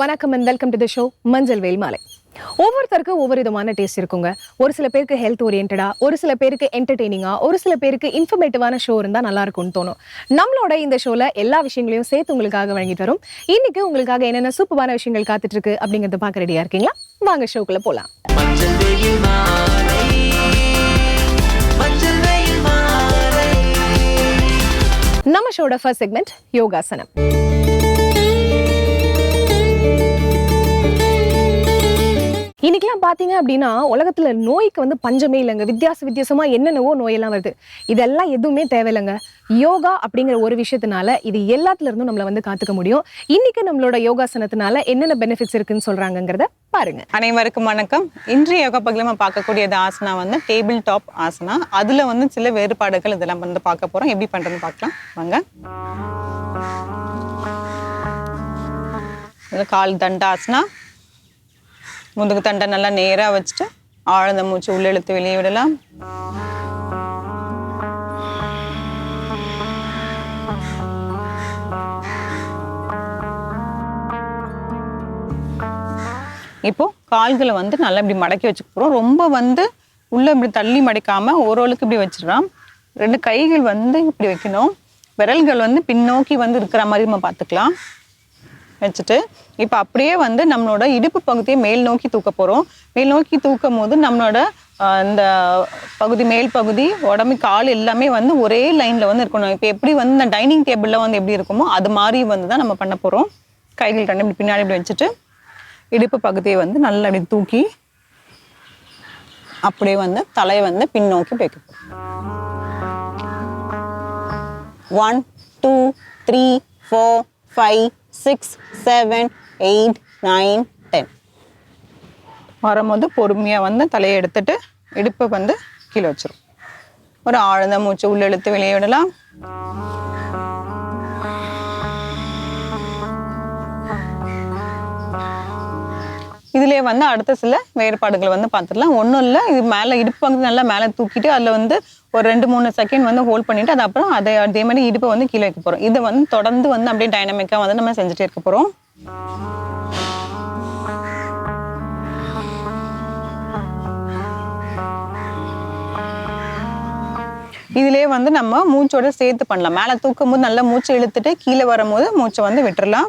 வணக்கம் and welcome to the show மஞ்சள் வேல் மாலை. ஒவ்வொருத்தருக்கும் ஒவ்வொரு விதமான டேஸ்ட் இருக்குங்க. ஒரு சில பேருக்கு ஹெல்த் ஓரியன்டா ஒரு சில பேருக்கு என்டர்டெய்னிங்கா ஒரு சில பேருக்கு இன்ஃபர்மேட்டிவான ஷோ இருந்தா நல்லா இருக்கும்னு தோணும். நம்மளோட இந்த ஷோல எல்லா விஷயங்களையும் சேர்த்து உங்களுக்காக வழங்கிட்டு வரும். இன்னைக்கு உங்களுக்காக என்னென்ன சூப்பரான விஷயங்கள் காத்துட்டு இருக்கு அப்படிங்கறத பார்க்க ரெடியா இருக்கீங்களா? வாங்க ஷோக்குள்ள மாலை நம்ம ஷோட ஃபர்ஸ்ட் செக்மெண்ட் யோகாசனம். இன்னைக்கெல்லாம் பாத்தீங்க அப்படின்னா உலகத்துல நோய்க்கு வந்து பஞ்சமே இல்லைங்க. வித்தியாச வித்தியாசமா என்னென்னவோ நோயெல்லாம் வருது. இதெல்லாம் எதுவுமே தேவையில்லைங்க. யோகா அப்படிங்கிற ஒரு விஷயத்தினால இது எல்லாத்துல இருந்தும் நம்மள வந்து காத்துக்க முடியும். இன்னைக்கு நம்மளோட யோகாசனத்தினால என்னென்ன பெனிஃபிட்ஸ் இருக்குன்னு சொல்றாங்கங்கிறத பாருங்க. அனைவருக்கும் வணக்கம். இன்றைய யோகா பகுதியில் நம்ம பார்க்கக்கூடியது ஆசனா வந்து டேபிள் டாப் ஆசனா. அதுல வந்து சில வேறுபாடுகள் இதெல்லாம் வந்து பார்க்க போறோம். எப்படி பண்றதுன்னு பார்க்கலாம். வாங்க. கால் தண்டாசனா முதுகு தண்டை நல்லா நேரா வச்சுட்டு ஆழ்ந்த மூச்சு உள்ளே இழுத்து வெளியே விடலாம். இப்போ கால்களை வந்து நல்லா இப்படி மடக்கி வச்சுக்கிறோம் ரொம்ப வந்து உள்ள இப்படி தள்ளி மடக்காம ஓரளவுக்கு இப்படி வச்சிடலாம். ரெண்டு கைகள் வந்து இப்படி வைக்கணும். விரல்கள் வந்து பின்னோக்கி வந்து இருக்கிற மாதிரி நம்ம பார்த்துக்கலாம். வச்சுட்டு இப்போ அப்படியே வந்து நம்மளோட இடுப்பு பகுதியை மேல் நோக்கி தூக்க போகிறோம் மேல் நோக்கி தூக்கும் போது நம்மளோட இந்த பகுதி மேல் பகுதி உடம்பு கால் எல்லாமே வந்து ஒரே லைனில் வந்து இருக்கணும். இப்போ எப்படி வந்து இந்த டைனிங் டேபிளில் வந்து எப்படி இருக்குமோ அது மாதிரி வந்து தான் நம்ம பண்ண போகிறோம் கைகள் ரெண்டு இப்படி பின்னாடி இப்படி வச்சுட்டு இடுப்பு பகுதியை வந்து நல்லா அப்படி தூக்கி அப்படியே வந்து தலையை வந்து பின்னோக்கி வைக்க one two three four five six seven eight nine ten வரும்போது பொறுமையாக வந்து தலையை எடுத்துட்டு இடுப்பை வந்து கீழே வச்சிரும். ஒரு ஆழ்ந்த மூச்சு உள்ளெழுத்து வெளியே விடலாம். வந்து அடுத்த சில வேறுபாடுகள் வந்து பார்த்துடலாம். ஒன்றும் இல்லை இது மேலே இடுப்பு வந்து நல்லா மேலே தூக்கிட்டு அதில் வந்து ஒரு ரெண்டு மூணு செகண்ட் வந்து ஹோல்ட் பண்ணிட்டு அது அப்புறம் அதை அதே மாதிரி இடுப்பை வந்து கீழே வைக்க போகிறோம் இதை வந்து தொடர்ந்து வந்து அப்படியே டைனமிக்காக வந்து நம்ம செஞ்சுட்டே இருக்க போகிறோம் இதுலயே வந்து நம்ம மூச்சோட சேர்த்து பண்ணலாம். மேலே தூக்கும் போது நல்லா மூச்சை இழுத்துட்டு கீழே வரும்போது மூச்சை வந்து விட்டுறலாம்.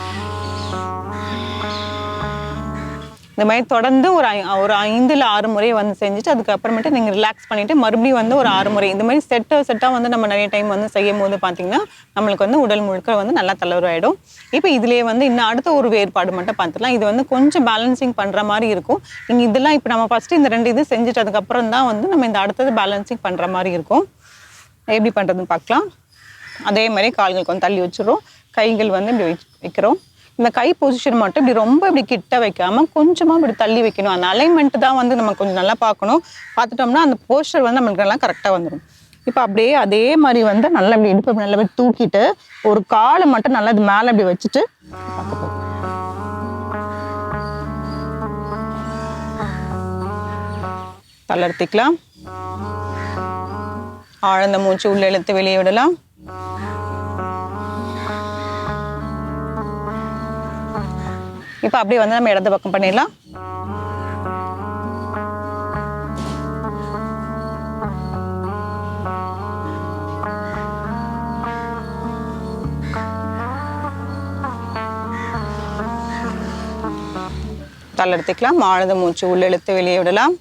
இந்த மாதிரி தொடர்ந்து ஒரு ஐ- ஒரு இல்லை ஆறு முறை வந்து செஞ்சுட்டு அதுக்கப்புறமேட்டு நீங்கள் ரிலாக்ஸ் பண்ணிவிட்டு மறுபடியும் வந்து ஒரு ஆறு முறை. இந்த மாதிரி செட்டு செட்டாக வந்து நம்ம நிறைய டைம் வந்து செய்யும் போது பார்த்தீங்கன்னா நம்மளுக்கு வந்து உடல் முழுக்க வந்து நல்லா தளர்வாயிடும். இப்போ இதுலேயே வந்து இன்னும் அடுத்த ஒரு வேறுபாடு மட்டும் பார்த்துக்கலாம் இது வந்து கொஞ்சம் பேலன்சிங் பண்ணுற மாதிரி இருக்கும். நீங்கள் இதெல்லாம் இப்போ நம்ம ஃபஸ்ட்டு இந்த ரெண்டு இது செஞ்சுட்டு அதுக்கப்புறம் தான் வந்து நம்ம இந்த அடுத்தது பேலன்சிங் பண்ணுற மாதிரி இருக்கும். எப்படி பண்ணுறதுன்னு பார்க்கலாம் அதே மாதிரி கால்கள் கொஞ்சம் தள்ளி வச்சிடுறோம். கைகள் வந்து இப்படி வைக்கிறோம். இந்த கை பொசிஷன் மட்டும் இப்படி ரொம்ப இப்படி கிட்ட வைக்காம கொஞ்சமா இப்படி தள்ளி வைக்கணும். அந்த அலைன்மெண்ட் தான் வந்து நம்ம கொஞ்சம் நல்லா பார்க்கணும். பார்த்துட்டோம்னா அந்த போஸ்டர் வந்து நம்மளுக்கு நல்லா கரெக்டாக வந்துடும் இப்போ அப்படியே அதே மாதிரி வந்து நல்லா இப்படி இடுப்பு நல்லா இப்படி தூக்கிட்டு ஒரு காலை மட்டும் நல்லா இது மேலே இப்படி வச்சுட்டு தளர்த்திக்கலாம் ஆழ்ந்த மூச்சு உள்ள இழுத்து வெளியே விடலாம். இப்போ அப்படியே வந்து நம்ம இடது பக்கம் பண்ணிடலாம். தள்ளெடுத்துக்கலாம் ஆழ்ந்த மூச்சு உள்ளெழுத்து வெளியே விடலாம்.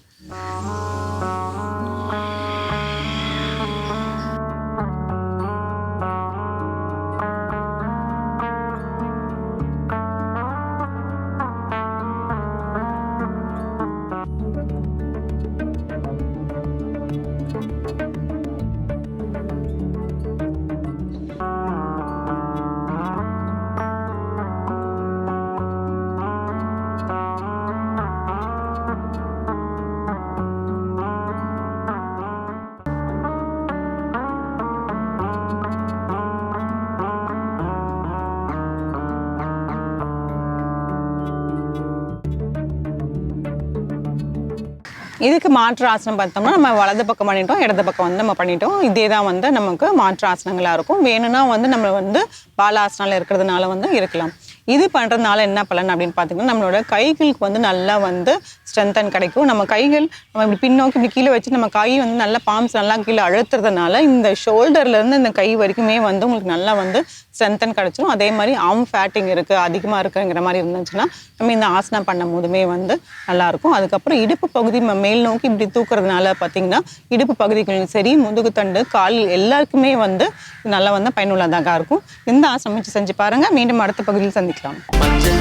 இதுக்கு மாற்று ஆசனம் பார்த்தோம்னா நம்ம வலது பக்கம் பண்ணிட்டோம் இடது பக்கம் வந்து நம்ம பண்ணிட்டோம். இதே தான் வந்து நமக்கு மாற்று ஆசனங்களாக இருக்கும். வேணும்னா வந்து நம்ம வந்து பாலாசனால இருக்கிறதுனால வந்து இருக்கலாம். இது பண்ணுறதுனால என்ன பலன் அப்படின்னு பார்த்தீங்கன்னா நம்மளோட கைகளுக்கு வந்து நல்லா வந்து ஸ்ட்ரென்தன் கிடைக்கும். நம்ம கைகள் நம்ம இப்படி பின்னோக்கி இப்படி கீழே வச்சு நம்ம கை வந்து நல்லா பாம்ஸ் நல்லா கீழே அழுத்துறதுனால இந்த ஷோல்டர்லேருந்து இந்த கை வரைக்குமே வந்து உங்களுக்கு நல்லா வந்து ஸ்ட்ரென்தன் கிடைச்சிரும். அதே மாதிரி ஆம் ஃபேட்டிங் இருக்குது அதிகமாக இருக்குங்கிற மாதிரி இருந்துச்சுன்னா நம்ம இந்த ஆசனம் பண்ணும் போதுமே வந்து நல்லாயிருக்கும் அதுக்கப்புறம் இடுப்பு பகுதி மேல் நோக்கி இப்படி தூக்குறதுனால பார்த்தீங்கன்னா இடுப்பு பகுதிகளும் சரி முதுகுத்தண்டு கால் எல்லாருக்குமே வந்து நல்லா வந்து பயனுள்ளதாக இருக்கும். இந்த ஆசனம் வச்சு செஞ்சு பாருங்கள் மீண்டும் அடுத்த பகுதியில் சந்திக்கலாம். மஞ்சள்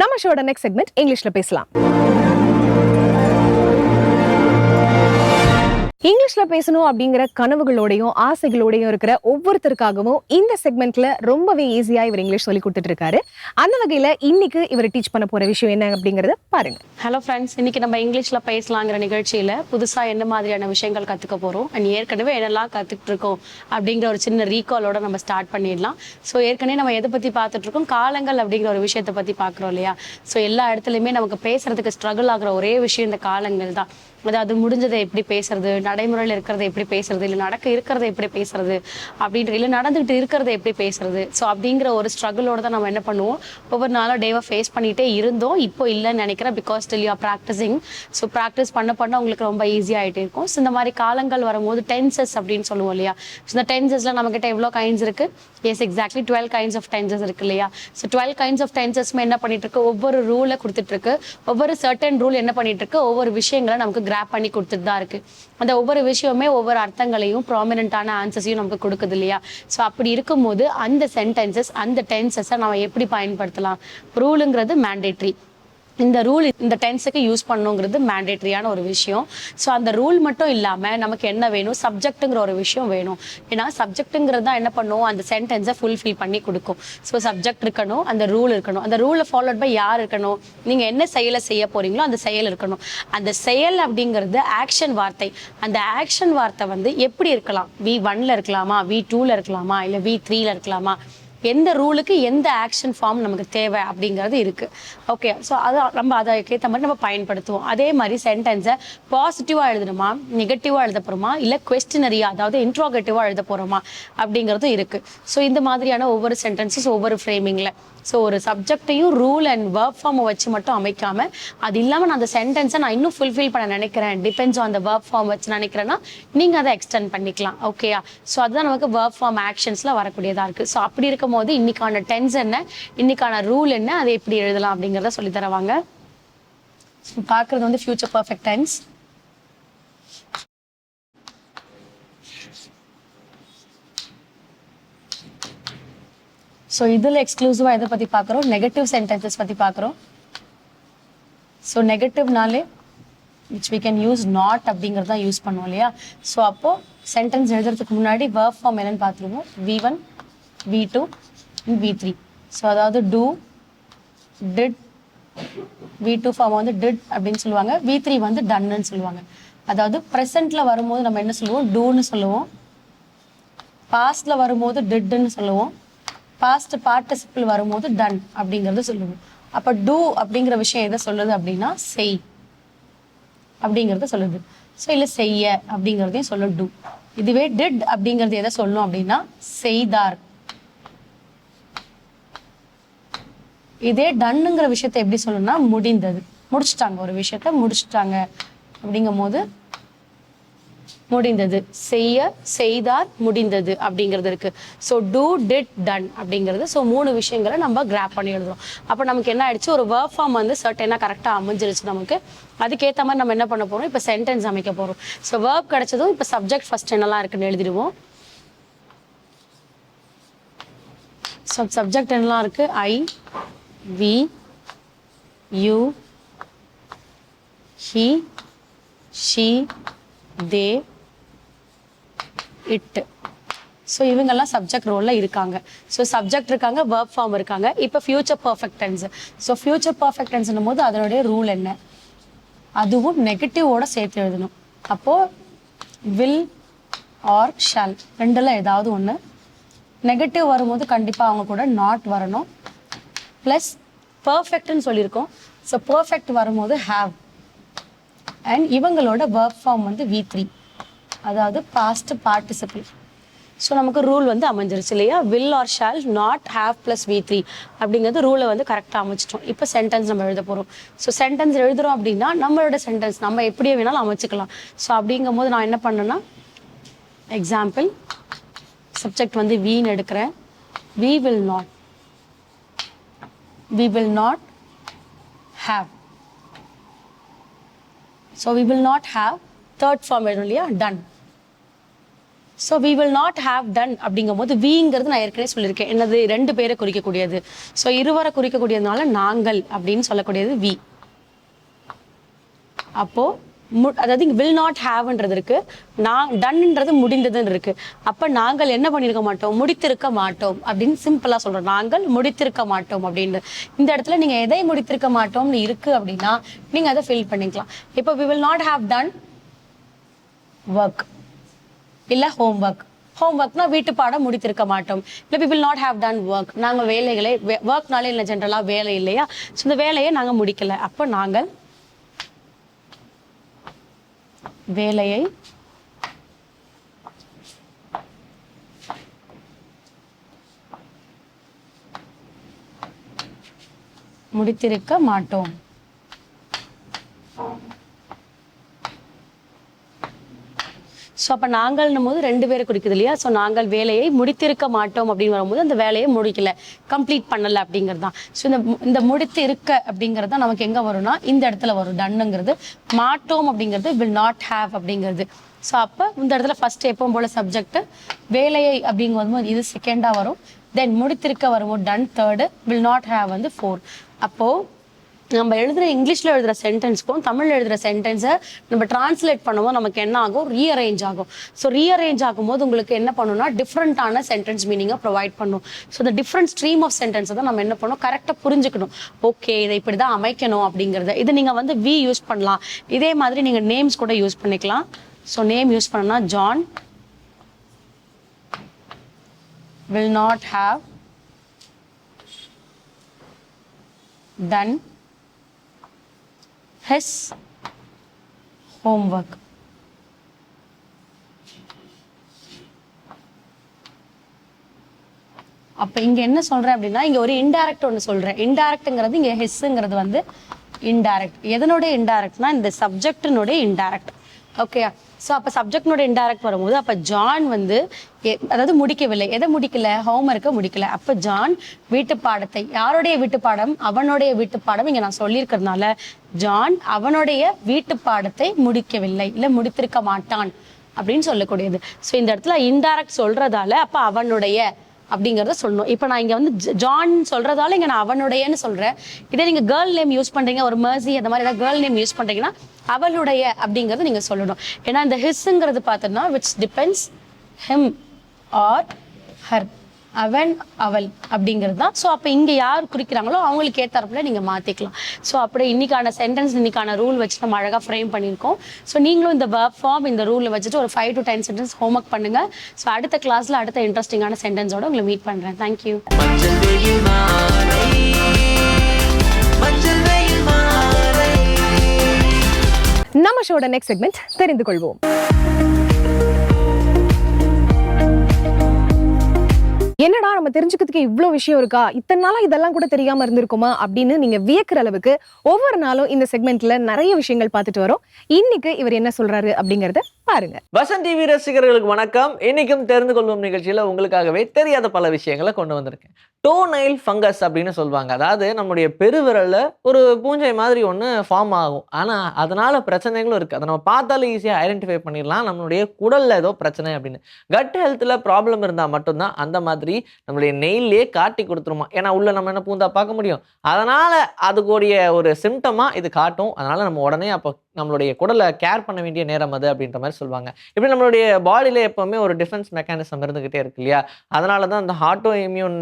நம்ம ஷோட நெக்ஸ்ட் செக்மெண்ட் இங்கிலீஷில் பேசலாம். இங்கிலீஷ்ல பேசணும் அப்படிங்கிற கனவுகளோடையும் ஆசைகளோடையும் இருக்கிற ஒவ்வொருத்தருக்காகவும் இந்த செக்மெண்ட்ல ரொம்பவே ஈஸியா இவர் இங்கிலீஷ் சொல்லி கொடுத்துட்டு இருக்காரு அந்த வகையில இன்னைக்கு இவர் டீச் பண்ண போற விஷயம் என்ன அப்படிங்கறத பாருங்க. ஹலோ ஃப்ரெண்ட்ஸ் இன்னைக்கு நம்ம இங்கிலீஷ்ல பேசலாங்கிற நிகழ்ச்சியில புதுசா என்ன மாதிரியான விஷயங்கள் கத்துக்க போறோம் அண்ட் ஏற்கனவே என்னெல்லாம் கத்துக்கிட்டு இருக்கோம் அப்படிங்கிற ஒரு சின்ன ரீகாலோட நம்ம ஸ்டார்ட் பண்ணிடலாம். ஸோ ஏற்கனவே நம்ம எதை பத்தி பார்த்துட்டு இருக்கோம் காலங்கள் அப்படிங்கிற ஒரு விஷயத்தை பத்தி பார்க்குறோம் இல்லையா? ஸோ எல்லா இடத்துலையுமே நமக்கு பேசுறதுக்கு ஸ்ட்ரகிள் ஆகிற ஒரே விஷயம் இந்த காலங்கள் தான். அதாவது முடிஞ்சதை எப்படி பேசுறது நடைமுறையில் இருக்கிறத எப்படி பேசுறது இல்லை நடக்க இருக்கிறத எப்படி பேசுறது அப்படின்ற இல்லை நடந்துகிட்டு இருக்கிறத எப்படி பேசுறது. ஸோ அப்படிங்கிற ஒரு ஸ்ட்ரகிளோட தான் நம்ம என்ன பண்ணுவோம்? ஒவ்வொரு நாளும் டேவாக ஃபேஸ் பண்ணிகிட்டே இருந்தோம். இப்போ இல்லைன்னு நினைக்கிறேன். Because still you practising so practice பண்ண பண்ண உங்களுக்கு ரொம்ப ஈஸியாகிட்டே இருக்கும். ஸோ இந்த மாதிரி காலங்கள் வரும்போது டென்சஸ் அப்படின்னு சொல்லுவோம் இல்லையா? ஸோ இந்த டென்சஸில் நம்மக்கிட்ட எவ்வளோ கைண்ட்ஸ் இருக்குது yes exactly twelve kinds of tenses இருக்கு இல்லையா? ஸோ டுவெல் கைண்ட்ஸ் ஆஃப் டென்சஸ்மே என்ன பண்ணிட்டு இருக்கு? ஒவ்வொரு ரூலை கொடுத்துட்டு இருக்கு. ஒவ்வொரு சர்டன் ரூல் என்ன பண்ணிட்டு இருக்கு? ஒவ்வொரு விஷயங்களை நமக்கு கிராப் பண்ணி கொடுத்துட்டு தான் இருக்கு. அந்த ஒவ்வொரு விஷயமே ஒவ்வொரு அர்த்தங்களையும் ப்ராமினென்ட்டான ஆன்சர்ஸையும் நமக்கு கொடுக்குது இல்லையா? ஸோ அப்படி இருக்கும்போது அந்த சென்டென்சஸ் அந்த டென்சஸை நம்ம எப்படி பயன்படுத்தலாம்? ரூலுங்கிறது மேண்டேட்ரி இந்த ரூல் இந்த டென்ஸுக்கு யூஸ் பண்ணணுங்கிறது மேண்டேட்ரியான ஒரு விஷயம். ஸோ அந்த ரூல் மட்டும் இல்லாமல் நமக்கு என்ன வேணும்? சப்ஜெக்ட்டுங்கிற ஒரு விஷயம் வேணும். ஏன்னா சப்ஜெக்ட்டுங்கிறது தான் என்ன பண்ணும்? அந்த சென்டென்ஸை ஃபுல்ஃபில் பண்ணி கொடுக்கும். ஸோ சப்ஜெக்ட் இருக்கணும் அந்த ரூல் இருக்கணும். அந்த ரூலை ஃபாலோட் பை யார் இருக்கணும்? நீங்கள் என்ன செயலை செய்ய போறீங்களோ அந்த செயல் இருக்கணும். அந்த செயல் அப்படிங்கிறது ஆக்ஷன் வார்த்தை. அந்த ஆக்ஷன் வார்த்தை வந்து எப்படி இருக்கலாம்? வி ஒன்ல இருக்கலாமா? வி டூவில் இருக்கலாமா? இல்லை வி த்ரீல இருக்கலாமா? எந்த ரூலுக்கு எந்த ஆக்ஷன் ஃபார்ம் நமக்கு தேவை அப்படிங்கிறது இருக்குது ஓகே ஸோ அது நம்ம அதுக்கேற்ற மாதிரி நம்ம பயன்படுத்துவோம். அதே மாதிரி சென்டென்ஸை பாசிட்டிவாக எழுதணுமா நெகட்டிவாக எழுத போகிறோமா இல்லை கொஸ்டினரியா அதாவது இன்ட்ரோகேட்டிவாக எழுத போகிறோமா அப்படிங்கிறதும் இருக்குது ஸோ இந்த மாதிரியான ஒவ்வொரு சென்டென்சஸ் ஒவ்வொரு ஃப்ரேமிங்கில் ஸோ ஒரு சப்ஜெக்டையும் ரூல் அண்ட் ஒர்க் ஃபார்மை வச்சு மட்டும் அமைக்காம அது இல்லாமல் நான் அந்த சென்டென்ஸை நான் இன்னும் ஃபுல்ஃபில் பண்ண நினைக்கிறேன். டிபெண்ட்ஸ் ஆன் அந்த ஒர்க் ஃபார்ம் வச்சு நினைக்கிறேன்னா நீங்கள் அதை எக்ஸ்டெண்ட் பண்ணிக்கலாம். ஓகேயா ஸோ அதுதான் நமக்கு ஒர்க் ஃபார்ம் ஆக்ஷன்ஸில் வரக்கூடியதாக இருக்குது ஸோ அப்படி இருக்கும் போது இன்னைக்கான டென்ஸ் என்ன? இன்னைக்கான ரூல் என்ன? அதை எப்படி எழுதலாம் அப்படிங்கிறத சொல்லி தருவாங்க. ஸோ பார்க்குறது வந்து ஃபியூச்சர் பர்ஃபெக்ட் டென்ஸ் ஸோ இதில் எக்ஸ்க்ளூசிவாக எதை பற்றி பார்க்குறோம்? நெகட்டிவ் சென்டென்சஸ் பற்றி பார்க்குறோம். So நெகட்டிவ்னாலே which we can use not அப்படிங்கிறது தான் யூஸ் பண்ணுவோம் இல்லையா? ஸோ அப்போது சென்டென்ஸ் எழுதுறதுக்கு முன்னாடி verb ஃபார்ம் என்னென்னு பார்த்துருவோம். V one V two V three so அதாவது do did V two form வந்து டிட் அப்படின்னு சொல்லுவாங்க. வி த்ரீ வந்து டன்னு சொல்லுவாங்க. அதாவது ப்ரெசென்ட்டில் வரும்போது நம்ம என்ன சொல்லுவோம்? டூன்னு சொல்லுவோம். பாஸ்டில் வரும்போது டிட்டுன்னு சொல்லுவோம். பாஸ்ட் பார்ட்டிசிபிள் வரும்போது டன் அப்படிங்கறது சொல்லுவோம். அப்ப டூ அப்படிங்கிற விஷயம் எதை சொல்லுது அப்படின்னா செய் அப்படிங்கறத சொல்லுது. ஸோ இல்லை செய்ய அப்படிங்கிறதையும் சொல்ல டூ இதுவே டிட் அப்படிங்கிறது எதை சொல்லும் அப்படின்னா செய்தார். இதே டன்னுங்கிற விஷயத்த எப்படி சொல்லணும்னா முடிந்தது. முடிச்சிட்டாங்க. ஒரு விஷயத்த முடிச்சிட்டாங்க. அப்படிங்கும் போது முடிந்தது. செய்ய செய்தார் முடிந்தது அப்படிங்கிறது இருக்கு. ஸோ டூ டிட் டன் அப்படிங்கிறது. ஸோ மூணு விஷயங்களை நம்ம கிராப் பண்ணி எழுதுறோம். அப்போ நமக்கு என்ன ஆயிடுச்சு? ஒரு வேர்க் ஃபார்ம் வந்து சர்டனாக கரெக்டாக அமைஞ்சிருச்சு நமக்கு. அதுக்கேற்ற மாதிரி நம்ம என்ன பண்ண போகிறோம் இப்போ சென்டென்ஸ் அமைக்க போகிறோம் ஸோ வேர்ப் கிடைச்சதும் இப்போ சப்ஜெக்ட் ஃபர்ஸ்ட் என்னெல்லாம் இருக்குன்னு எழுதிடுவோம். ஸோ சப்ஜெக்ட் என்னெல்லாம் இருக்கு? I we you he she they it. So இவங்கெல்லாம் சப்ஜெக்ட் ரோலில் இருக்காங்க. ஸோ சப்ஜெக்ட் இருக்காங்க verb ஃபார்ம் இருக்காங்க. இப்போ future perfect tense so future perfect டென்ஸ்னும் போது அதனுடைய ரூல் என்ன? அதுவும் நெகட்டிவோட சேர்த்து எழுதணும். அப்போது வில் ஆர் ஷால் ரெண்டில் ஏதாவது ஒன்று நெகட்டிவ் வரும்போது கண்டிப்பாக அவங்க கூட நாட் வரணும். ப்ளஸ் பர்ஃபெக்ட்னு சொல்லியிருக்கோம். ஸோ பர்ஃபெக்ட் வரும்போது ஹாவ் அண்ட் இவங்களோட ஒர்க் ஃபார்ம் வந்து வி த்ரீ அதாவது பாஸ்ட் பார்ட்டிசிபிள் ஸோ நமக்கு ரூல் வந்து அமைஞ்சிருச்சு இல்லையா? Will or shall not have plus V three அப்படிங்கிறது ரூலை வந்து கரெக்டாக அமைச்சிட்டோம். இப்போ சென்டென்ஸ் நம்ம எழுத போகிறோம் ஸோ சென்டென்ஸ் எழுதுகிறோம் அப்படின்னா நம்மளோட சென்டென்ஸ் நம்ம எப்படியே வேணாலும் அமைச்சிக்கலாம். ஸோ அப்படிங்கும் போது நான் என்ன பண்ணேன்னா எக்ஸாம்பிள் சப்ஜெக்ட் வந்து வீன்னு எடுக்கிறேன். We will not we will not have so we will not have third form எழுதணும் இல்லையா? Done so we will not have done அப்படிங்கும் போது விங்கிறது நான் ஏற்கனவே சொல்லியிருக்கேன். என்னது? ரெண்டு பேரை குறிக்கக்கூடியது. ஸோ இருவரை குறிக்கக்கூடியதுனால நாங்கள் அப்படின்னு சொல்லக்கூடியது வி அப்போ மு அதாவது இங்கே வில் நாட் ஹாவ்ன்றது இருக்கு. நான் டன்ன்றது முடிந்ததுன்னு இருக்கு. அப்போ நாங்கள் என்ன பண்ணியிருக்க மாட்டோம்? முடித்திருக்க மாட்டோம் அப்படின்னு சிம்பிளாக சொல்கிறோம் நாங்கள் முடித்திருக்க மாட்டோம் அப்படின்னு. இந்த இடத்துல நீங்கள் எதை முடித்திருக்க மாட்டோம்னு இருக்கு அப்படின்னா நீங்கள் அதை ஃபில் பண்ணிக்கலாம். இப்போ we will not have done work இல்லை ஹோம் ஒர்க் ஹோம் ஒர்க்னா வீட்டு பாடம் முடித்திருக்க மாட்டோம். இல்லை we will not have done work நாங்கள் வேலைகளை ஒர்க்னாலே இல்லை ஜென்ரலாக வேலை இல்லையா? ஸோ இந்த வேலையை நாங்கள் முடிக்கல. அப்போ நாங்கள் வேலையை முடித்திருக்க மாட்டோம். ஸோ அப்போ நாங்கள்னும் போது ரெண்டு பேரை குறிக்குது இல்லையா? ஸோ நாங்கள் வேலையை முடித்திருக்க மாட்டோம் அப்படின்னு வரும்போது அந்த வேலையை முடிக்கல. கம்ப்ளீட் பண்ணல அப்படிங்கிறது தான் ஸோ இந்த இந்த முடித்து இருக்க அப்படிங்கிறது தான் நமக்கு எங்கே வரும்னா இந்த இடத்துல வரும். டன்னுங்கிறது மாட்டோம் அப்படிங்கிறது வில் நாட் ஹேவ் அப்படிங்கிறது. ஸோ அப்போ இந்த இடத்துல ஃபர்ஸ்ட் எப்பவும் போல சப்ஜெக்ட் வேலையை அப்படிங்கும் இது செகண்டாக வரும். தென் முடித்திருக்க வரும்போது done third will not have வந்து ஃபோர் அப்போது நம்ம எழுதுற இங்கிலீஷ்ல எழுதுற சென்டென்ஸ்க்கும் தமிழ்ல எழுதுற சென்டென்ஸை நம்ம டிரான்ஸ்லேட் பண்ணும்போது நமக்கு என்ன ஆகும்? ரீஅரேஞ்ச் ஆகும். ஸோ ரீஅரேஞ்ச் ஆகும்போது உங்களுக்கு என்ன பண்ணணும்னா டிஃப்ரெண்ட்டான சென்டென்ஸ் மீனிங்கை ப்ரொவைட் பண்ணும். ஸோ இந்த டிஃப்ரெண்ட் ஸ்ட்ரீம் ஆஃப் சென்டென்ஸை தான் நம்ம என்ன பண்ணணும் கரெக்டாக புரிஞ்சுக்கணும். ஓகே இதை இப்படி தான் அமைக்கணும் அப்படிங்கிறத. இது நீங்கள் வந்து வி யூஸ் பண்ணலாம். இதே மாதிரி நீங்கள் நேம்ஸ் கூட யூஸ் பண்ணிக்கலாம். ஸோ நேம் யூஸ் பண்ணனா John will not have done his homework. அப்ப இங்க என்ன சொல்றேன் அப்படின்னா இங்க ஒரு இன்டைரக்ட் ஒன்று சொல்றேன். இன்டைரக்ட்ங்கிறது இங்க ஹெஸ்ங்கிறது வந்து இன்டைரக்ட் எதனுடைய இன்டைரக்ட்னா இந்த சப்ஜெக்டினுடைய இன்டைரக்ட் ஓகே ஸோ அப்போ சப்ஜெக்டினோட இன்டைரக்ட் வரும்போது அப்போ ஜான் வந்து எ- அதாவது முடிக்கவில்லை. எதை முடிக்கல? ஹோம்ஒர்க்கை முடிக்கல. அப்போ ஜான் வீட்டு பாடத்தை யாருடைய வீட்டு பாடம்? அவனுடைய வீட்டு பாடம் இங்கே நான் சொல்லியிருக்கிறதுனால ஜான் அவனுடைய வீட்டு பாடத்தை முடிக்கவில்லை. இல்லை முடித்திருக்க மாட்டான் அப்படின்னு சொல்லக்கூடியது. ஸோ இந்த இடத்துல இன்டைரக்ட் சொல்றதால அப்போ அவனுடைய அப்படிங்கிறத சொல்லணும். இப்போ நான் இங்கே வந்து ஜான் சொல்றதால இங்கே நான் அவனுடையன்னு சொல்கிறேன் இதே நீங்கள் கேர்ள் நேம் யூஸ் பண்ணுறீங்க ஒரு மர்சி அந்த மாதிரி ஏதாவது கேர்ள் நேம் யூஸ் பண்ணுறீங்கன்னா அவளுடைய அப்படிங்கிறத நீங்கள் சொல்லணும். ஏன்னா இந்த ஹிஸ்ஸுங்கிறது பார்த்தோன்னா which depends him or her அவன் அவள் அப்படிங்கிறது தான். ஸோ அப்போ இங்கே யார் குறிக்கிறாங்களோ அவங்களுக்கு ஏற்றாப்புல நீங்கள் மாற்றிக்கலாம் ஸோ அப்படியே இன்னைக்கான சென்டென்ஸ் இன்னைக்கான ரூல் வச்சு நம்ம அழகாக ஃப்ரேம் பண்ணியிருக்கோம். ஸோ நீங்களும் இந்த verb ஃபார்ம் இந்த ரூலில் வச்சுட்டு ஒரு five to ten sentence homework பண்ணுங்கள் ஸோ அடுத்த கிளாஸில் அடுத்த இன்ட்ரெஸ்டிங்கான சென்டென்ஸோட உங்களை மீட் பண்ணுறேன் தேங்க்யூ நம்ம ஷோட நெக்ஸ்ட் செக்மெண்ட் தெரிந்து கொள்வோம். என்னடா நம்ம தெரிஞ்சுக்கிறதுக்கு இவ்ளோ விஷயம் இருக்கா? இத்தனை நாளாக இதெல்லாம் கூட தெரியாம இருந்திருக்குமா? அப்படின்னு நீங்க வியக்கிற அளவுக்கு ஒவ்வொரு நாளும் இந்த செக்மெண்ட்ல நிறைய விஷயங்கள் பார்த்துட்டு வரோம். இன்னைக்கு இவர் என்ன சொல்றாரு அப்படிங்கறத பாருங்க. வசந்த் டிவி ரசிகர்களுக்கு வணக்கம். இன்னைக்கும் தெரிந்து கொள்வோம் நிகழ்ச்சியில உங்களுக்காகவே தெரியாத பல விஷயங்களை கொண்டு வந்திருக்கேன். டோனைல் ஃபங்கஸ் அப்படின்னு சொல்லுவாங்க. அதாவது நம்முடைய பெருவிரலில் ஒரு பூஞ்சை மாதிரி ஒன்று ஃபார்ம் ஆகும். ஆனால் அதனால் பிரச்சனைகளும் இருக்குது அதை நம்ம பார்த்தாலே ஈஸியாக ஐடென்டிஃபை பண்ணிடலாம். நம்மளுடைய குடலில் ஏதோ பிரச்சனை அப்படின்னு. கட் ஹெல்த்தில் ப்ராப்ளம் இருந்தால் மட்டும்தான் அந்த மாதிரி நம்மளுடைய நெயிலே காட்டி கொடுத்துருமா? ஏன்னா உள்ள நம்ம என்ன பூந்தா பார்க்க முடியும்? அதனால் அதுக்குடைய ஒரு சிம்டமாக இது காட்டும். அதனால் நம்ம உடனே அப்போ நம்மளுடைய குடலை கேர் பண்ண வேண்டிய நேரம் அது அப்படின்ற மாதிரி சொல்லுவாங்க. இப்படி நம்மளுடைய பாடியில எப்போவுமே ஒரு டிஃபென்ஸ் மெக்கானிசம் இருந்துக்கிட்டே இருக்கு இல்லையா? அதனால தான் அந்த ஹார்ட்டோ இம்யூன்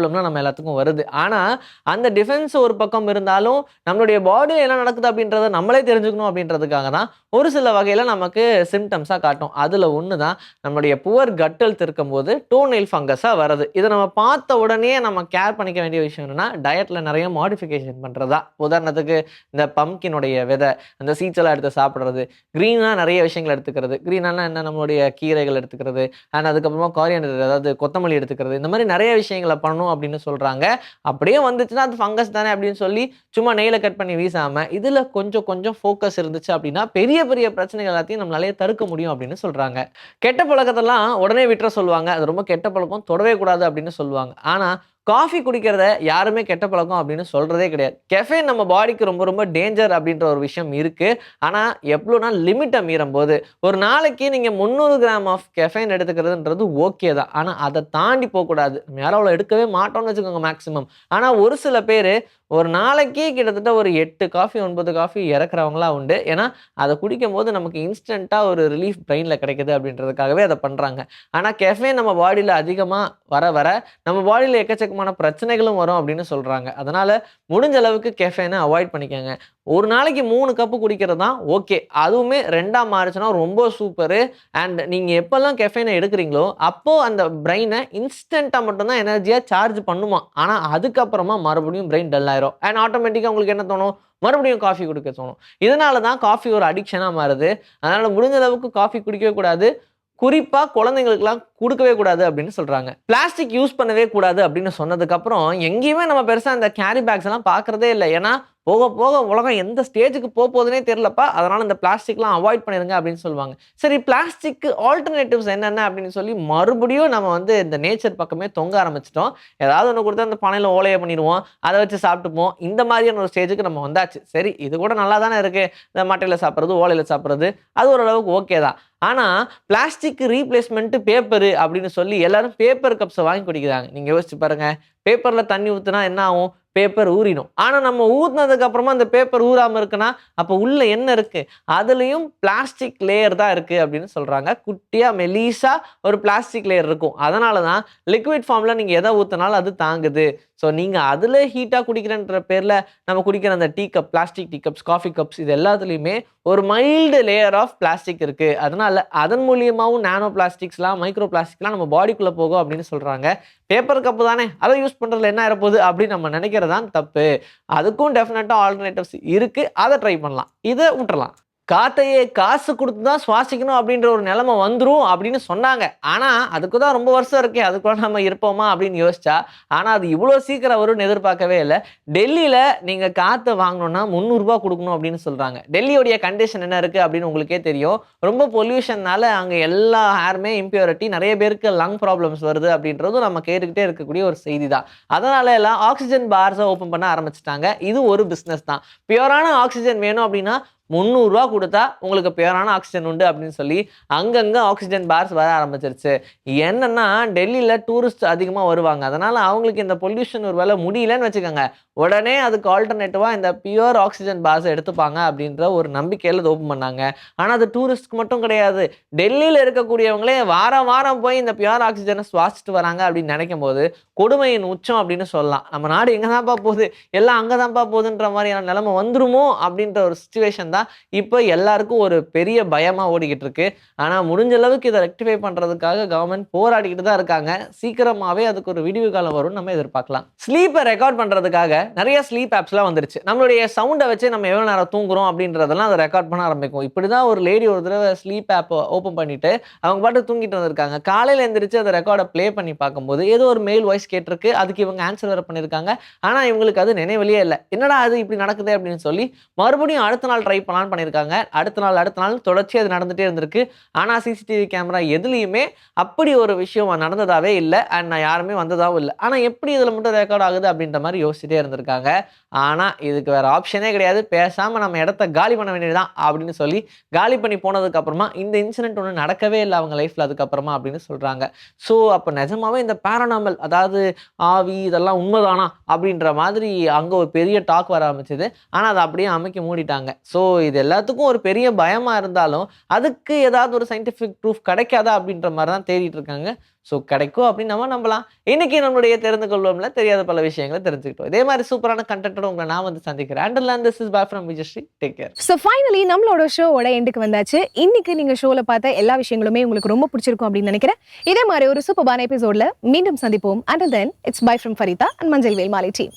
ப்ராப்ளம்லாம் நம்ம எல்லாத்துக்கும் வருது. ஆனால் அந்த டிஃபென்ஸ் ஒரு பக்கம் இருந்தாலும் நம்மளுடைய பாடியில் என்ன நடக்குது அப்படின்றத நம்மளே தெரிஞ்சுக்கணும் அப்படின்றதுக்காக தான் ஒரு சில வகையில் நமக்கு சிம்டம்ஸாக காட்டும். அதில் ஒன்று தான் நம்மளுடைய புவர் கட் இருக்கும்போது டோனெயில் ஃபங்கஸாக வருது இதை நம்ம பார்த்த உடனே நம்ம கேர் பண்ணிக்க வேண்டிய விஷயம் என்னன்னா டயட்டில் நிறைய மாடிஃபிகேஷன் பண்ணுறதா உதாரணத்துக்கு இந்த பம்கினுடைய விதை அந்த சீச்செல்லாம் எடுத்து சாப்பிட்றது க்ரீனாக நிறைய விஷயங்கள் எடுத்துக்கிறது. க்ரீனாலாம் என்ன? நம்மளுடைய கீரைகள் எடுத்துக்கிறது அண்ட் அதுக்கப்புறமா காரியன் அதாவது கொத்தமல்லி எடுத்துக்கிறது. இந்த மாதிரி நிறைய விஷயங்களை பண்ணணும் அப்படின்னு சொல்கிறாங்க அப்படியே வந்துச்சுன்னா அது ஃபங்கஸ் தானே அப்படின்னு சொல்லி சும்மா நெய்ல கட் பண்ணி வீசாம இதில் கொஞ்சம் கொஞ்சம் ஃபோக்கஸ் இருந்துச்சு அப்படின்னா பெரிய பெரிய பிரச்சனைகள் எல்லாத்தையும் நம்மளாலே தடுக்க முடியும் அப்படின்னு சொல்கிறாங்க கெட்ட பழக்கத்தெல்லாம் உடனே விட்டுற சொல்லுவாங்க. அது ரொம்ப கெட்ட பழக்கம். தொடவே கூடாது அப்படின்னு சொல்லுவாங்க. ஆனால் காஃபி குடிக்கிறத யாருமே கெட்ட பழக்கம் அப்படின்னு சொல்கிறதே கிடையாது. கெஃபைன் நம்ம பாடிக்கு ரொம்ப ரொம்ப டேஞ்சர் அப்படின்ற ஒரு விஷயம் இருக்குது ஆனால் எவ்வளோனா லிமிட்டை மீறும் போது ஒரு நாளைக்கு நீங்கள் முந்நூறு கிராம் ஆஃப் கெஃபைன் எடுத்துக்கிறதுன்றது ஓகே தான். ஆனால் அதை தாண்டி போகக்கூடாது. மேலே அவ்வளோ எடுக்கவே மாட்டோம்னு வச்சுக்கோங்க மேக்ஸிமம் ஆனால் ஒரு சில பேர் ஒரு நாளைக்கே கிட்டத்தட்ட ஒரு எட்டு காஃபி ஒன்பது காஃபி இறக்குறவங்களாம் உண்டு. ஏன்னா அதை குடிக்கும் போது நமக்கு இன்ஸ்டண்ட்டாக ஒரு ரிலீஃப் பிரெயினில் கிடைக்குது அப்படின்றதுக்காகவே அதை பண்ணுறாங்க ஆனால் கெஃபே நம்ம பாடியில் அதிகமாக வர வர நம்ம பாடியில் எக்கச்சக்க எக்கச்சக்கமான பிரச்சனைகளும் வரும் அப்படின்னு சொல்கிறாங்க அதனால் முடிஞ்ச அளவுக்கு கெஃபேனை அவாய்ட் பண்ணிக்கோங்க. ஒரு நாளைக்கு மூணு கப்பு குடிக்கிறது தான் ஓகே அதுவுமே ரெண்டாக மாறுச்சுன்னா ரொம்ப சூப்பரு அண்ட் நீங்கள் எப்போல்லாம் கெஃபைனை எடுக்கிறீங்களோ அப்போது அந்த பிரெயினை இன்ஸ்டண்ட்டாக மட்டும்தான் எனர்ஜியாக சார்ஜ் பண்ணுமா. ஆனால் அதுக்கப்புறமா மறுபடியும் பிரெயின் டல் ஆயிரும். அண்ட் ஆட்டோமேட்டிக்காக உங்களுக்கு என்ன தோணும்? மறுபடியும் காஃபி குடிக்க தோணும். இதனால தான் காஃபி ஒரு அடிக்ஷனாக மாறுது. அதனால் முடிஞ்ச அளவுக்கு காஃபி குடிக்கவே கூடாது. குறிப்பாக குழந்தைங்களுக்குலாம் கொடுக்கவே கூடாது அப்படின்னு சொல்கிறாங்க பிளாஸ்டிக் யூஸ் பண்ணவே கூடாது அப்படின்னு சொன்னதுக்கப்புறம் எங்கேயுமே நம்ம பெருசாக அந்த கேரி பேக்ஸ் எல்லாம் பார்க்குறதே இல்லை. ஏன்னா போக போக உலகம் எந்த ஸ்டேஜுக்கு போக போகுதுனே தெரிலப்பா அதனால் இந்த பிளாஸ்டிக்லாம் அவாய்ட் பண்ணிருங்க அப்படின்னு சொல்லுவாங்க. சரி பிளாஸ்டிக்கு ஆல்டர்னேட்டிவ்ஸ் என்னென்ன அப்படின்னு சொல்லி மறுபடியும் நம்ம வந்து இந்த நேச்சர் பக்கமே தொங்க ஆரம்பிச்சிட்டோம். ஏதாவது ஒன்று கொடுத்தா அந்த பானையில் ஓலையை பண்ணிடுவோம். அதை வச்சு சாப்பிட்டுப்போம். இந்த மாதிரியான ஒரு ஸ்டேஜுக்கு நம்ம வந்தாச்சு. சரி இது கூட நல்லா தானே இருக்குது இந்த மட்டையில் சாப்பிட்றது ஓலையில் சாப்பிட்றது அது ஓரளவுக்கு ஓகே தான். ஆனால் பிளாஸ்டிக் ரீப்ளேஸ்மெண்ட்டு பேப்பரு அப்படின்னு சொல்லி எல்லாரும் பேப்பர் கப்ஸை வாங்கி குடிக்கிறாங்க. நீங்கள் யோசிச்சு பாருங்கள் பேப்பரில் தண்ணி ஊற்றுனா என்ன ஆகும்? பேப்பர் ஊறிடும். ஆனால் நம்ம ஊற்றினதுக்கு அப்புறமா அந்த பேப்பர் ஊறாமல் இருக்குன்னா அப்போ உள்ள என்ன இருக்குது அதுலேயும் பிளாஸ்டிக் லேயர் தான் இருக்குது அப்படின்னு சொல்கிறாங்க குட்டியாக மெலீஸாக ஒரு பிளாஸ்டிக் லேயர் இருக்கும். அதனால தான் லிக்விட் ஃபார்மில் நீங்கள் எதை ஊற்றினாலும் அது தாங்குது. ஸோ நீங்கள் அதில் ஹீட்டாக குடிக்கிறன்ற பேரில் நம்ம குடிக்கிற அந்த tea cup plastic tea cups coffee cups இது எல்லாத்துலேயுமே ஒரு மைல்டு லேயர் ஆஃப் பிளாஸ்டிக் இருக்குது அதனால அதன் மூலியமாகவும் நானோ பிளாஸ்டிக்ஸ்லாம் மைக்ரோ பிளாஸ்டிக்லாம் நம்ம பாடிக்குள்ளே போகும் அப்படின்னு சொல்கிறாங்க பேப்பர் கப்பு தானே? அதை யூஸ் பண்ணுறதுல என்ன ஆகிறப்போகுது அப்படின்னு நம்ம நினைக்கிறதான் தப்பு. அதுக்கும் டெஃபினட்டாக ஆல்டர்னேட்டிவ்ஸ் இருக்குது அதை ட்ரை பண்ணலாம். இதை விட்டுறலாம். காத்தையே காசு கொடுத்து தான் சுவாசிக்கணும் அப்படின்ற ஒரு நிலைமை வந்துடும் அப்படின்னு சொன்னாங்க. ஆனால் அதுக்கு தான் ரொம்ப வருஷம் இருக்கே அதுக்குள்ள நம்ம இருப்போமா அப்படின்னு யோசிச்சா ஆனால் அது இவ்வளோ சீக்கிரம் வரும்னு எதிர்பார்க்கவே இல்லை. டெல்லியில் நீங்கள் காற்றை வாங்கணும்னா முந்நூறுரூபா கொடுக்கணும் அப்படின்னு சொல்கிறாங்க டெல்லியோடைய கண்டிஷன் என்ன இருக்குது அப்படின்னு உங்களுக்கே தெரியும். ரொம்ப பொல்யூஷன்னால அங்கே எல்லா ஹேருமே இம்பியூரிட்டி நிறைய பேருக்கு லங் ப்ராப்ளம்ஸ் வருது அப்படின்றதும் நம்ம கேட்டுக்கிட்டே இருக்கக்கூடிய ஒரு செய்தி தான் அதனால எல்லாம் ஆக்சிஜன் பார்ஸை ஓப்பன் பண்ண ஆரம்பிச்சிட்டாங்க. இது ஒரு பிஸ்னஸ் தான். பியூரான ஆக்சிஜன் வேணும் அப்படின்னா முந்நூறுரூவா கொடுத்தா உங்களுக்கு பியூரான ஆக்சிஜன் உண்டு அப்படின்னு சொல்லி அங்கங்கே ஆக்சிஜன் பார்ஸ் வர ஆரம்பிச்சிருச்சு. என்னன்னா டெல்லியில் டூரிஸ்ட் அதிகமாக வருவாங்க. அதனால் அவங்களுக்கு இந்த பொல்யூஷன் ஒரு வேலை முடியலன்னு வச்சுக்கோங்க. உடனே அதுக்கு ஆல்டர்னேட்டிவாக இந்த பியூர் ஆக்சிஜன் பார்ஸை எடுத்துப்பாங்க அப்படின்ற ஒரு நம்பிக்கையில் இது ஓப்பன் பண்ணாங்க. ஆனால் அது டூரிஸ்ட்க்கு மட்டும் கிடையாது. டெல்லியில் இருக்கக்கூடியவங்களே வாரம் வாரம் போய் இந்த பியூர் ஆக்சிஜனை சுவாசிச்சுட்டு வராங்க அப்படின்னு நினைக்கும் போது கொடுமையின் உச்சம் அப்படின்னு சொல்லலாம். நம்ம நாடு எங்கே தான்ப்பா போகுது? எல்லாம் அங்கே தான்ப்பா போகுதுன்ற மாதிரியான நிலைமை வந்துருமோ அப்படின்ற ஒரு சுச்சுவேஷன் தான் இப்போ எல்லாருக்கும் ஒரு பெரிய பயமாக ஓடிக்கிட்டு இருக்கு. ஆனால் முடிஞ்ச அளவுக்கு இதை ரெக்டிஃபை பண்ணுறதுக்காக கவர்மெண்ட் போராடிக்கிட்டு தான் இருக்காங்க. சீக்கிரமாகவே அதுக்கு ஒரு விடிவு காலம் வரும்னு நம்ம எதிர்பார்க்கலாம். ஸ்லீப்பை ரெக்கார்ட் பண்ணுறதுக்காக நிறைய ஸ்லீப் ஆப்ஸ்லாம் வந்துருச்சு. நம்மளுடைய சவுண்டை வச்சு நம்ம எவ்வளோ நேரம் தூங்குறோம் அப்படின்றதெல்லாம் அதை ரெக்கார்ட் பண்ண ஆரம்பிக்கும். இப்படி தான் ஒரு லேடி ஒரு தடவை ஸ்லீப் ஆப் ஓப்பன் பண்ணிட்டு அவங்க பாட்டு தூங்கிட்டு வந்திருக்காங்க. காலையில் எந்திரிச்சு அந்த ரெக்கார்டை ப்ளே பண்ணி பார்க்கும்போது ஏதோ ஒரு மெயில் வாய்ஸ் கேட்டிருக்கு. அதுக்கு இவங்க ஆன்சர் வேறு பண்ணியிருக்காங்க. ஆனால் இவங்களுக்கு அது நினைவிலேயே இல்லை. என்னடா அது இப்படி நடக்குது அப்படின்னு சொல்லி மறுபடியும் அடுத்த நாள் ட்ரை பிளான் பண்ணியிருக்காங்க. அடுத்த நாள் அடுத்த நாள் தொடர்ச்சி அது நடந்துகிட்டே இருந்திருக்கு. ஆனால் சிசிடிவி கேமரா எதுலேயுமே அப்படி ஒரு விஷயம் நடந்ததாவே இல்லை. அண்ட் நான் யாருமே வந்ததாகவும் இல்லை. ஆனால் எப்படி இதில் மட்டும் ரெக்கார்ட் ஆகுது அப்படின்ற மாதிரி யோசிச்சுட்டே இருந்திருக்காங்க. ஆனால் இதுக்கு வேறு ஆப்ஷனே கிடையாது. பேசாமல் நம்ம இடத்த காலி பண்ண வேண்டியதுதான் அப்படின்னு சொல்லி காலி பண்ணி போனதுக்கப்புறமா இந்த இன்சிடென்ட் ஒன்று நடக்கவே இல்லை அவங்க லைஃப்பில் அதுக்கப்புறமா அப்படின்னு சொல்கிறாங்க ஸோ அப்போ நிஜமாவே இந்த பேரனாமல் அதாவது ஆவி இதெல்லாம் உண்மைதானா அப்படின்ற மாதிரி அங்கே ஒரு பெரிய டாக் வர ஆரம்பிச்சது. ஆனால் அதை அப்படியே அமைக்க மூடிட்டாங்க. ஸோ இது எல்லாத்துக்கும் ஒரு பெரிய பயமா இருந்தாலும் அதுக்கு ஏதாவது ஒரு சயின்டிஃபிக் ப்ரூஃப் கிடைக்காதா அப்படின்ற மாதிரி தான் தேடிட்டு இருக்காங்க. ஸோ கிடைக்கும் அப்படின்னு நம்ம நம்பலாம். இன்னைக்கு நம்மளுடைய தெரிந்து கொள்வோம்ல தெரியாத பல விஷயங்களை தெரிஞ்சுக்கிட்டோம். இதே மாதிரி சூப்பரான கண்டென்ட்டோட உங்களை நான் வந்து சந்திக்கிறேன். And this is bye from Vijayasri take care so finally நம்மளோட ஷோவோட எண்டுக்கு வந்தாச்சு. இன்னைக்கு நீங்க ஷோவில் பார்த்த எல்லா விஷயங்களுமே உங்களுக்கு ரொம்ப பிடிச்சிருக்கும் அப்படின்னு நினைக்கிறேன். இதே மாதிரி ஒரு சூப்பரான எபிசோடில் மீண்டும் சந்திப்போம். And then it's bye from Farida and மஞ்சள் வேல் மாலை டீம்